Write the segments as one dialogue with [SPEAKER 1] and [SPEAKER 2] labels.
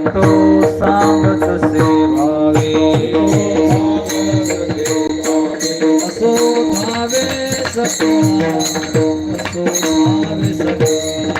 [SPEAKER 1] सन्तो सासे भावे असो भावे सतो असो भावे
[SPEAKER 2] वि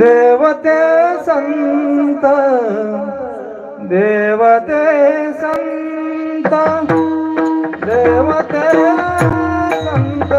[SPEAKER 1] देवते संत देवते संत देवते संत.